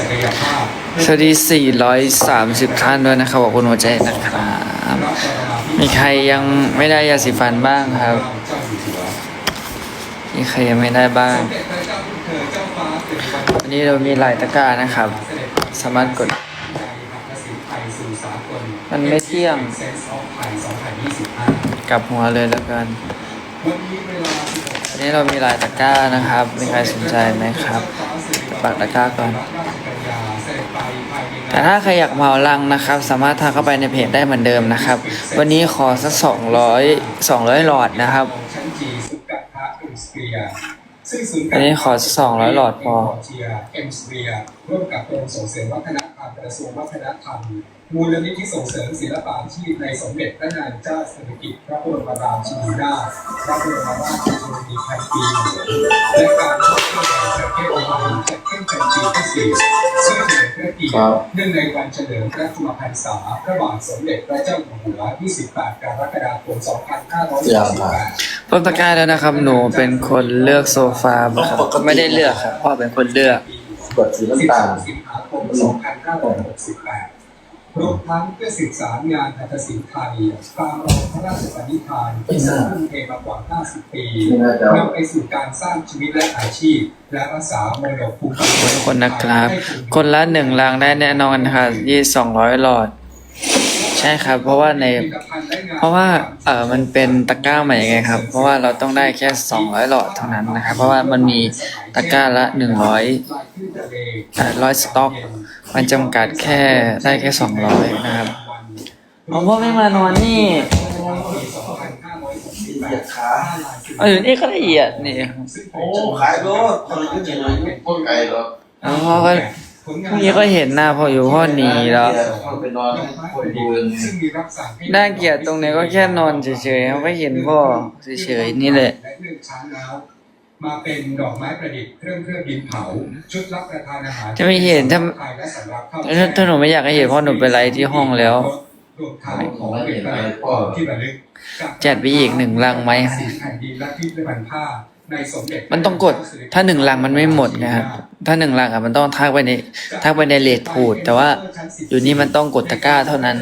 ศักยภาพสวัสดี 430 ท่านด้วยนะครับขอบคุณหัวใจนะครับ มีใครยังไม่ได้ยาสีฟันบ้างครับ มีใครยังไม่ได้บ้าง วันนี้เรามีหลายตะกร้านะครับ สามารถกด มันไม่เที่ยงกลับหัวเลยแล้วกันวันนี้เรามีหลายตะกร้านะครับ มีใครสนใจไหมครับ ปักตะกร้าก่อน แต่ถ้าใครอยากเมาลังนะครับ สามารถทักเข้าไปในเพจได้เหมือนเดิมนะครับ วันนี้ขอสักสองร้อยสองร้อยหลอดนะครับ อันนี้ขอสองร้อยหลอดพอเอ็มสเปียร่วมกับกรมส่งเสริมวัฒนธรรมกระทรวงวัฒนธรรมมูลนิธิส่งเสริมศิลปาชีพในสมเด็จพระนางเจ้าสิริกิติ์พระบรมราชินีนาถพระบรมราชชนนีพันปีและการท่องเที่ยวแห่งประเทศไทยจัดขึ้นเป็นปีที่สี่ซึ่งเฉลิมพระเกียรติเนื่องในวันเฉลิมพระชนมพรรษาพระบาทสมเด็จพระเจ้าอยู่หัว 28 กรกฎาคม 2568 ต้นตะกร้าแล้วนะครับ หนูเป็นคนเลือกโซฟาครับไม่ได้เลือกครับพ่อเป็นคนเลือก กดสีน้ำตาลสิงหาคม2568รวมทั้งเพื่อศึกษางานหัตถศิลป์ไทยตามรอยพระราชปณิธานที่ทรงทุ่มเทมากว่า 50 ปีนำไปสู่การสร้างชีวิตและอาชีพ และรักษามรดกภูมิปัญขอบญาคุณทุกคนนะครับ คนละหนึ่งลังได้แน่นอนค่ะยี่สองร้อยหลอด ใช่ครับ เพราะว่าใน เพราะว่าเออมันเป็นตะกร้าใหม่ไงครับ เพราะว่าเราต้องได้แค่สองร้อยหลอดเท่านั้นนะครับ เพราะว่ามันมีตะกร้าละหนึ่งร้อยร้อยสต็อก มันจำกัดแค่ได้แค่สองร้อยนะครับเอาพ่อไม่มานอนนี่เหยียดขาเอาอยู่นี่ก็ละเอียดนี่โอ้ขายรถคนละยุ่งยังไงยุ่งพ่นไก่เหรอแล้วพ่อก็ พรุ่งนี้ก็เห็นหน้าพ่ออยู่พ่อหนีแล้วพ่อไปนอนพ่นดูเลยน่าเกลียดตรงไหนก็แค่นอนเฉยๆครับไม่เห็นพ่อเฉยๆนี่แหละ และเครื่องช้างน้ำมาเป็นดอกไม้ประดิษฐ์เครื่องเครื่องดินเผา ชุดรับประทานอาหารจะไม่เห็นถ้าและสำหรับเข้าถ้าถ้าหนูไม่อยากให้เห็นพ่อหนูไปไลฟ์ที่ห้องแล้ว รวมทั้งของเป็นประดิษฐ์ของที่ระลึกจัดไปอีกหนึ่งลังไหมสีแผ่นดินและพิพิธภัณฑ์ผ้า ในสมเด็จมันต้องกด ถ้าหนึ่งลังมันไม่หมดนะครับ ถ้าหนึ่งลังอะมันต้องทักไปในทักไปในเลทพูด แต่ว่าอยู่นี่มันต้องกดตะกร้าเท่านั้น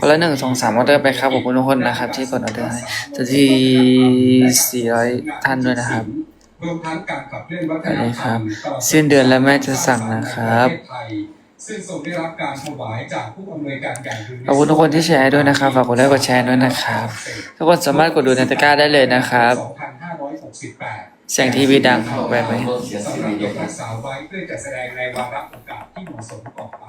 คนละหนึ่งสองสามออเดอร์ไปครับขอบคุณทุกคนนะครับ ที่กดออเดอร์ให้จะที่สี่ร้อยท่านด้วยนะครับรวมทั้งการขับเคลื่อนวัฒนธรรมสิ้นเดือนแล้วแม่จะสั่งนะครับ ซึ่งทรงได้รับการถวายจากผู้อำนวยการใหญ่ขอบคุณทุกคนที่แชร์ด้วยนะครับ ฝากกดไลค์กดแชร์ด้วยนะครับ ทุกคนสามารถกดดูในตะกร้าได้เลยนะครับ2568เสียงทีวีดังไปไหมเสียงสำสีหรับเดีเก็ยวบรักษาไว้เพื่อจะแสดงในวาระโอกาสที่เหมาะสมต่อไป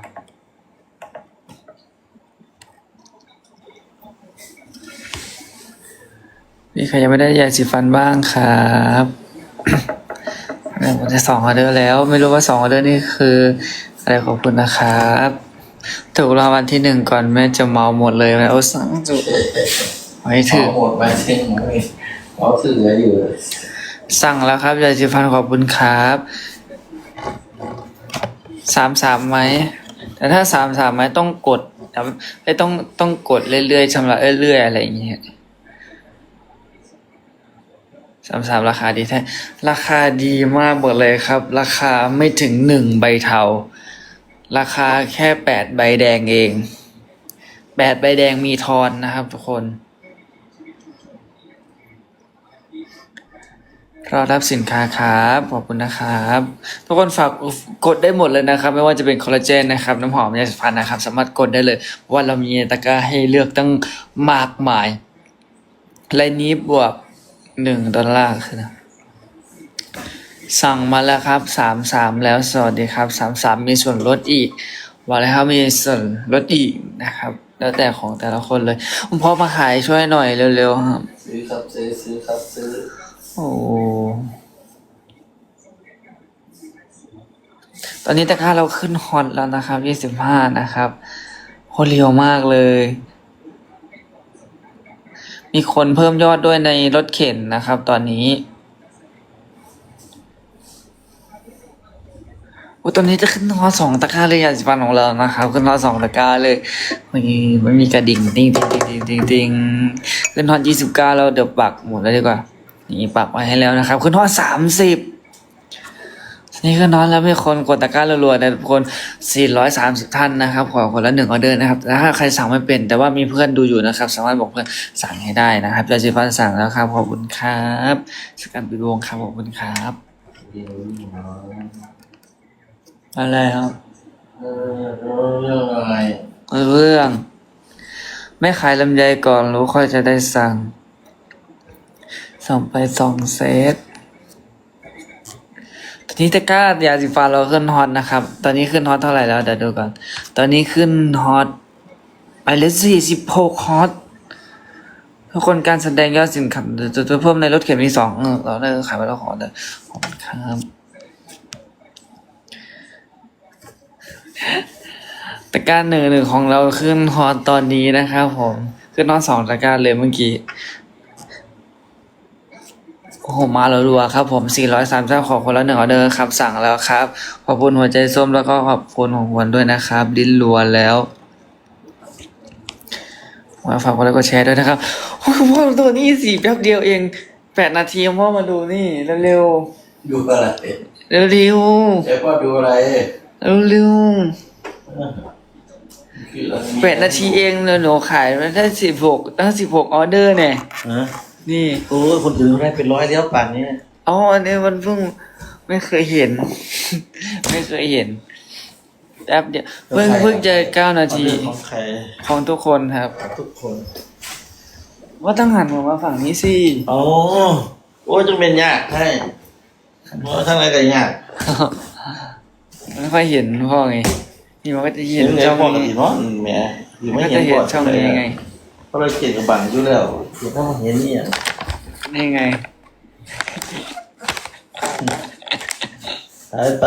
มีใครยังไม่ได้ยาสีฟันบ้างครับเนี่ยผมจะสองออเดอร์แล้ว ไม่รู้ว่าสองออเดอร์นี่คือ อะไรขอบคุณนะครับ ถูกรางวัลที่หนึ่งก่อนแม่จะเมาหมดเลยนะโอ้สังจุไว้ถืถึองหมดไปเช่นหมดเลยเขาถืออยู่ สั่งแล้วครับยาสีฟันขอบคุณครับสามสามไหมแต่ถ้าสามสามไหมต้องกดครับไม่ต้องต้องกดเรื่อยๆชำระเรื่อยๆอะไรอย่างเงี้ยสามสามราคาดีแท้ ราคาดีมากหมดเลยครับ ราคาไม่ถึงหนึ่งใบเทา ราคาแค่แปดใบแดงเองแปดใบแดงมีทอนนะครับทุกคน รอรับสินค้าครับ ขอบคุณนะครับ ทุกคนฝากกดได้หมดเลยนะครับ ไม่ว่าจะเป็นคอลลาเจนนะครับ น้ำหอมยาสีฟันนะครับ สามารถกดได้เลยว่าเรามีตะกร้าให้เลือกตั้งมากมายรายนี้บวกหนึ่งดอลลาร์คือนะ สั่งมาแล้วครับสามสามแล้วสวัสดีครับสามสามมีส่วนลดอีกว่าแล้วครับมีส่วนลดอีกนะครับ แล้วแต่ของแต่ละคนเลยคุณพ่อมาขายช่วยหน่อยเร็วๆครับซื้อครับซื้อซื้อครับซื้อโอ้ตอนนี้ตะกร้าเราขึ้นฮอตแล้วนะครับยี่สิบห้านะครับโคตรเร็วมากเลย มีคนเพิ่มยอดด้วยในรถเข็นนะครับ ตอนนี้โอ้ ตอนนี้จะขึ้นฮอสองตะกร้าเลยอะสิบันของเรานะครับขึ้นฮอสองตะกร้าเลยมีมันมีกระดิ่งติ้งติ้งติ้งติ้งติ้งขึ้นฮอยี่สิบเก้าแล้วเดี๋ยวปักหมดแล้วดีกว่า นี่ปักไว้ให้แล้วนะครับ ขึ้นฮอสามสิบนี่ก็นอยแล้วมีคนกดตะกร้ารัวๆนะทุกคน 430 ท่านนะครับ ขอคนละหนึ่งออเดอร์นะครับ ถ้าใครสั่งไม่เป็น แต่ว่ามีเพื่อนดูอยู่นะครับ สามารถบอกเพื่อนสั่งให้ได้นะครับยาสีฟันสั่งแล้วครับ ขอบคุณครับ สกันปิดวงครับ ขอบคุณครับ อะไรครับเออเรื่องอะไรเรื่อง ไม่ขายลำไยก่อนรู้ค่อยจะได้สั่งส่งไปสองเซตตอนนี้ตะกร้ายาสีฟันเราขึ้นฮอตนะครับ ตอนนี้ขึ้นฮอตเท่าไหร่แล้วเดี๋ยวดูก่อน ตอนนี้ขึ้นฮอตไปเลยสี่สิบหกฮอตทุกคนการแสดงยอดสินค้าจะจะเพิ่มในรถเข็นมีสองเออเราได้ขายไปแล้วขอเลยขอบคุณครับ ตะกร้าหนึ่งหนึ่งของเราขึ้นฮอตตอนนี้นะครับผมขึ้นฮอตสองตะกร้าเลยเมื่อกี้โอ้โหมาแล้วรัวๆครับ ผม403เจ้าของคนละหนึ่งออเดอร์ครับ สั่งแล้วครับ ขอบคุณหัวใจส้มแล้วก็ขอบคุณของขวัญด้วยนะครับ ดิ้นรัวแล้วมาฝากกดไลค์กดแชร์ด้วยนะครับโอ้โหพ่อตัวนี้สี่แป๊บเดียวเองแปดนาทีพ่อมาดูนี่เร็วดูอะไรๆเร็วๆเร็วเจ๊ว่าดูอะไรๆ เร็วคืออะไรๆแปดนาทีเองเลยหนูขายมาได้สิบหกตั้งสิบหกออเดอร์เนี่ย ฮะนี่ โอ้ยคนอื่นได้เป็นร้อยแล้วป่านนี้อ๋ออันนี้มันเพิ่งไม่เคยเห็น ไม่เคยเห็นแป๊บเดียวเพิ่งเพิ่งเจอเก้านาทีของใครของทุกคนครับ ทุกคนว่าต้องหันมาฝั่งนี้สิโอ้โอ้ยจะเป็นยากให้เพราะทั้งอะไรก็ยาก ไม่ค่อยเห็นพ่อไง นี่มันก็จะเห็นเห็นไงช่องพ่อกับนี้พี่น้องแหมอยู่มันไม่ก็เห็นจะเห็นก่อนช่องนี้ไงเพราะเราเกลียดกับบังอยู่แล้วเห็นถ้ามันเห็นเนี่ย นี่ไง ไปไป